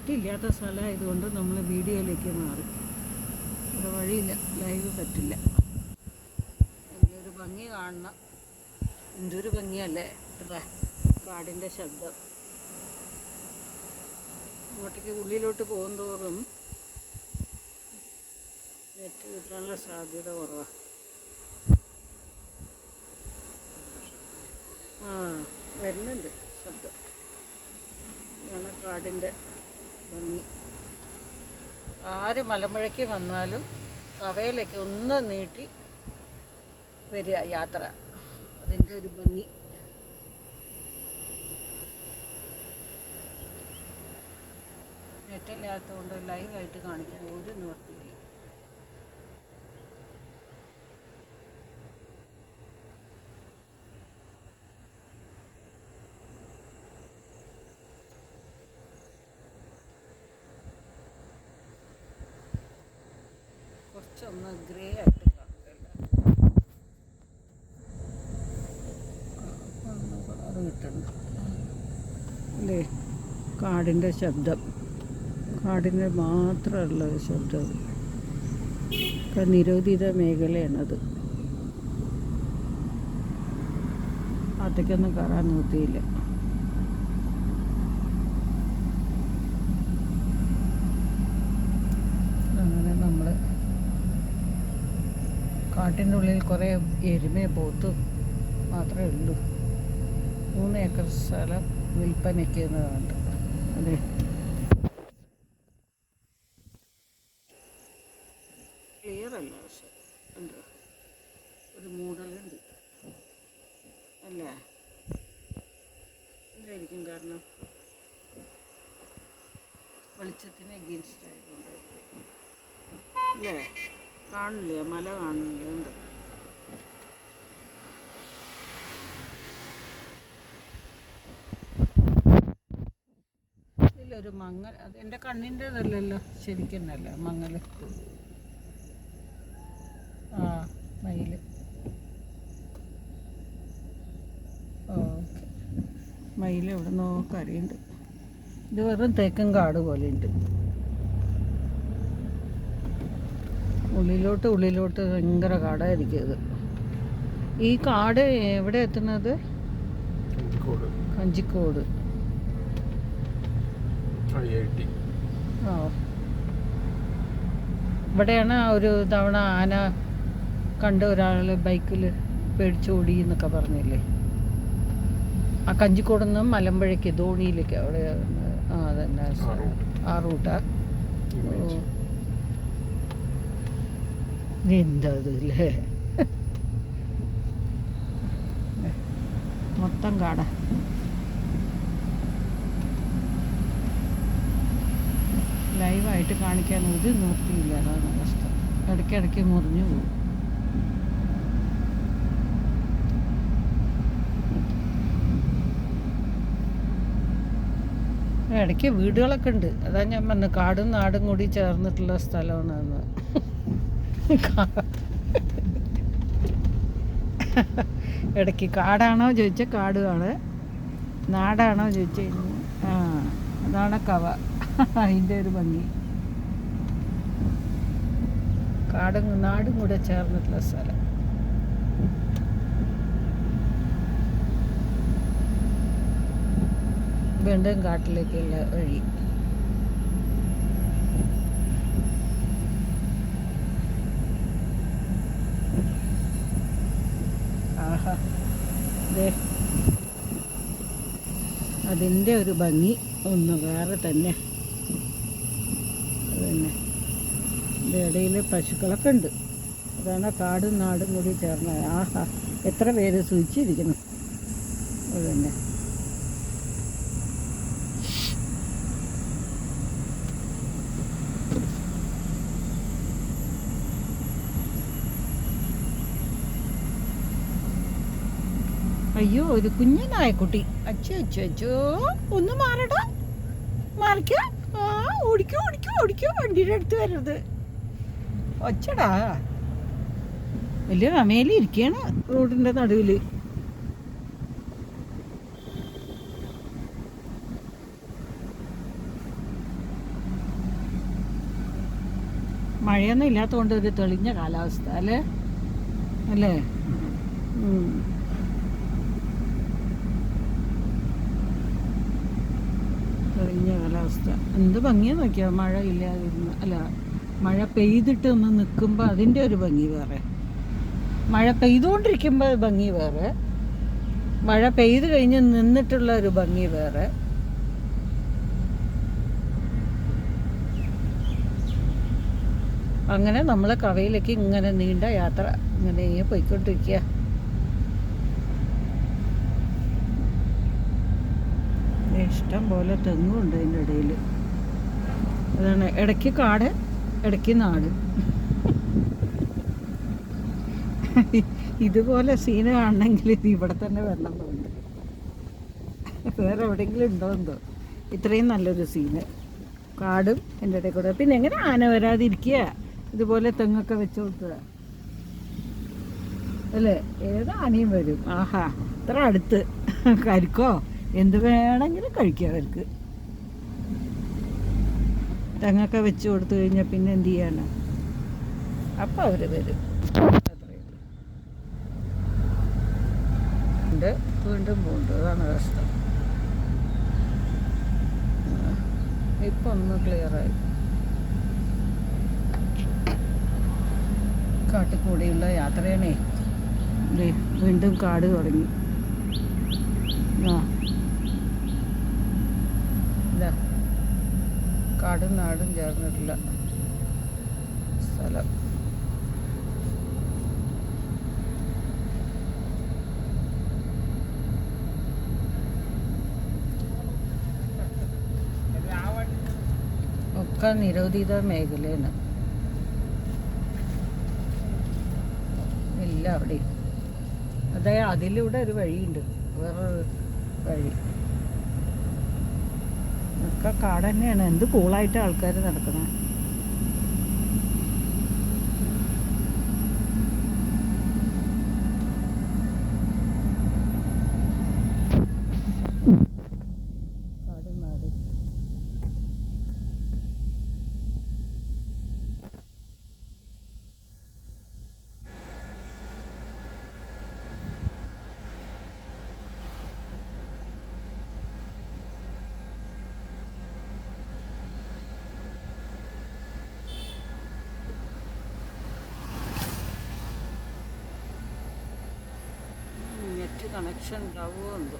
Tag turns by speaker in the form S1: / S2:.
S1: നെറ്റില്ലാത്ത സ്ഥലമായതുകൊണ്ട് നമ്മൾ വീഡിയോയിലേക്ക് മാറി. അത് വഴിയില്ല. ലൈവ് പറ്റില്ല. ഒരു ഭംഗി കാണണം. എന്തൊരു ഭംഗിയല്ലേ? കാടിന്റെ ശബ്ദം. ഇങ്ങോട്ടേക്ക് ഉള്ളിലോട്ട് പോകും തോറും നെറ്റ് കിട്ടാനുള്ള സാധ്യത കുറവാണ് ആ വരുന്നുണ്ട് ശബ്ദം. ഇതാണ് കാടിന്റെ ആര് മലമ്പുഴയ്ക്ക് വന്നാലും കവയിലേക്ക് ഒന്ന് നീട്ടി വരിക യാത്ര. അതിന്റെ ഒരു ഭംഗി. നെറ്റില്ലാത്തതുകൊണ്ട് ലൈവായിട്ട് കാണിക്കാൻ ഒരു നിവർത്തിയില്ല കുറച്ചൊന്ന് ഗ്രേ ആയിട്ട് അല്ലേ കാടിന്റെ ശബ്ദം. കാടിന്റെ മാത്രമുള്ള ശബ്ദം. നിരോധിത മേഖലയാണത്. അത്തേക്കൊന്നും കയറാൻ നോക്കിയില്ല അങ്ങനെ നമ്മൾ കാട്ടിന്റെ ഉള്ളിൽ കുറേ എരുമ പോത്ത് മാത്രമേ ഉള്ളൂ. മൂന്ന് ഏക്കർ സ്ഥലം വിൽപ്പനയ്ക്ക് എന്നതുണ്ട് അതെ. ക്ലിയർ അല്ല? പക്ഷെ ഉണ്ട്? ഒരു മൂടലുണ്ട്. അല്ലേ? എന്തായിരിക്കും കാരണം? വെളിച്ചത്തിന് അഗെയിൻസ്റ്റ് ആയതുകൊണ്ട്. അല്ലേ? കാണില്ല മല കാണില്ലേ ഉണ്ട്. ഇതിലൊരു മങ്ങൽ അത് എന്റെ കണ്ണിന്റെതല്ലല്ലോ ശരിക്കും അല്ല മങ്ങൽ. ആ മയിൽ. ഓക്കെ. മയിൽ എവിടെ നോക്കറിയുണ്ട് ഇത് വെറും തേക്കും കാട് പോലെ ഉണ്ട് ഉള്ളിലോട്ട് ഉള്ളിലോട്ട് ഭയങ്കര കാടായിരിക്കും ഇത്. ഈ കാട് എവിടെ എത്തുന്നത്? കഞ്ചിക്കോട്. ഓ ഇവിടെയാണ് ഒരു തവണ ആന കണ്ട ഒരാൾ ബൈക്കിൽ പേടിച്ചോടി എന്നൊക്കെ പറഞ്ഞില്ലേ? ആ കഞ്ചിക്കോട് നിന്ന് മലമ്പുഴയ്ക്ക് ധോണിയിലേക്ക് അവിടെ ആ അതന്നെ. ആ റൂട്ടാ.
S2: ഇമേജ്.
S1: എന്താ അല്ലേ മൊത്തം കാട. ലൈവായിട്ട് കാണിക്കാൻ ഒരു നിർത്തിയില്ല അതാണ് കഷ്ടം ഇടയ്ക്കിടയ്ക്ക് മുറിഞ്ഞു പോകും. ഇടയ്ക്ക് വീടുകളൊക്കെ ഉണ്ട്. അതാ ഞാൻ പറഞ്ഞു കാടും നാടും കൂടി ചേർന്നിട്ടുള്ള സ്ഥലമാണ് ഇടയ്ക്ക് കാടാണോ ചോദിച്ചാൽ കാടുമാണ് നാടാണോ ചോദിച്ച ആ അതാണ് കവ. അതിന്റെ ഒരു ഭംഗി. കാടും നാടും കൂടെ ചേർന്നിട്ടുള്ള സ്ഥലം. വീണ്ടും കാട്ടിലേക്കുള്ള വഴി. ആഹാ ദേ. അതിന്റെ ഒരു ഭംഗി ഒന്ന് വേറെ തന്നെ. അതന്നെ ഇടയിൽ പശുക്കളൊക്കെ ഉണ്ട്. അതാണ് കാടും നാടും കൂടി ചേർന്ന. ആഹാ എത്ര പേര് സൂചിച്ചിരിക്കുന്നു അതന്നെ അയ്യോ ഒരു കുഞ്ഞു നായക്കുട്ടി അച്ഛോ അച്ഛോ അച്ഛോ ഒന്ന് മാറടാ. മാറിക്ക. ആ ഓടിക്കോ ഓടിക്കോ ഓടിക്കോ. വണ്ടിയുടെ അടുത്ത് വരരുത്. ഒച്ചടാ. വലിയ അമേലി ഇരിക്കുകയാണ് റോഡിന്റെ നടുവിൽ മഴയൊന്നും ഇല്ലാത്തതുകൊണ്ട് ഒരു തെളിഞ്ഞ കാലാവസ്ഥ അല്ലേ? അല്ലേ? കാലാവസ്ഥ എന്ത് ഭംഗിയാ നോക്കിയാ? മഴ ഇല്ലാതിരുന്ന. അല്ല മഴ പെയ്തിട്ട് ഒന്ന് നിൽക്കുമ്പോൾ അതിന്റെ ഒരു ഭംഗി വേറെ. മഴ പെയ്തുകൊണ്ടിരിക്കുമ്പോൾ ഭംഗി വേറെ. മഴ പെയ്ത് കഴിഞ്ഞ് നിന്നിട്ടുള്ള ഒരു ഭംഗി വേറെ. അങ്ങനെ നമ്മൾ കവയിലേക്ക് ഇങ്ങനെ നീണ്ട യാത്ര ഇങ്ങനെ പോയിക്കൊണ്ടിരിക്കുക ദേ ഇഷ്ടം പോലെ തെങ്ങുണ്ട് അതിന്റെ ഇടയിൽ. അതാണ് ഇടയ്ക്ക് കാട് ഇടയ്ക്ക് നാട്. ഇതുപോലെ സീന് കാണണമെങ്കിൽ ഇത് ഇവിടെ തന്നെ വെള്ളം എന്നുണ്ട് വേറെ എവിടെയെങ്കിലും ഉണ്ടോ എന്തോ. ഇത്രയും നല്ലൊരു സീന് കാടും എന്റെ ഇടയിൽ കൂടെ. പിന്നെ എങ്ങനെ ആന വരാതിരിക്കുക? ഇതുപോലെ തെങ്ങൊക്കെ വെച്ച് കൊടുക്കുക അല്ലേ? ഏത് ആനയും വരും? ആഹാ ഇത്ര അടുത്ത്. കരിക്കോ? എന്ത് വേണമെങ്കിലും കഴിക്കാം അവർക്ക്. തെങ്ങൊക്കെ വെച്ച് കൊടുത്തു കഴിഞ്ഞാൽ പിന്നെ എന്ത് ചെയ്യാനാ? അപ്പം അവർ വരും. ഉണ്ട്. വീണ്ടും പോകുന്നുണ്ട് അതാണ് അവസ്ഥ ഇപ്പം ഒന്ന് ക്ലിയറായി കാട്ടിക്കൂടെയുള്ള യാത്രയാണേ. വീണ്ടും കാട് തുടങ്ങി. ആ. കാടും നാടും ചേർന്നിട്ടില്ല സ്ഥലം. ഒക്കെ നിരോധിത മേഖലയാണ്. ഇല്ല അവിടെ. അതായത് അതിലൂടെ ഒരു വഴിയുണ്ട്. വേറൊരു വഴി. ഒക്കെ കാട് എന്ത് കൂളായിട്ട് ആൾക്കാർ നടക്കണേ കാടും നാടും നെറ്റ് കണക്ഷൻ ഉണ്ടാവുമോ എന്തോ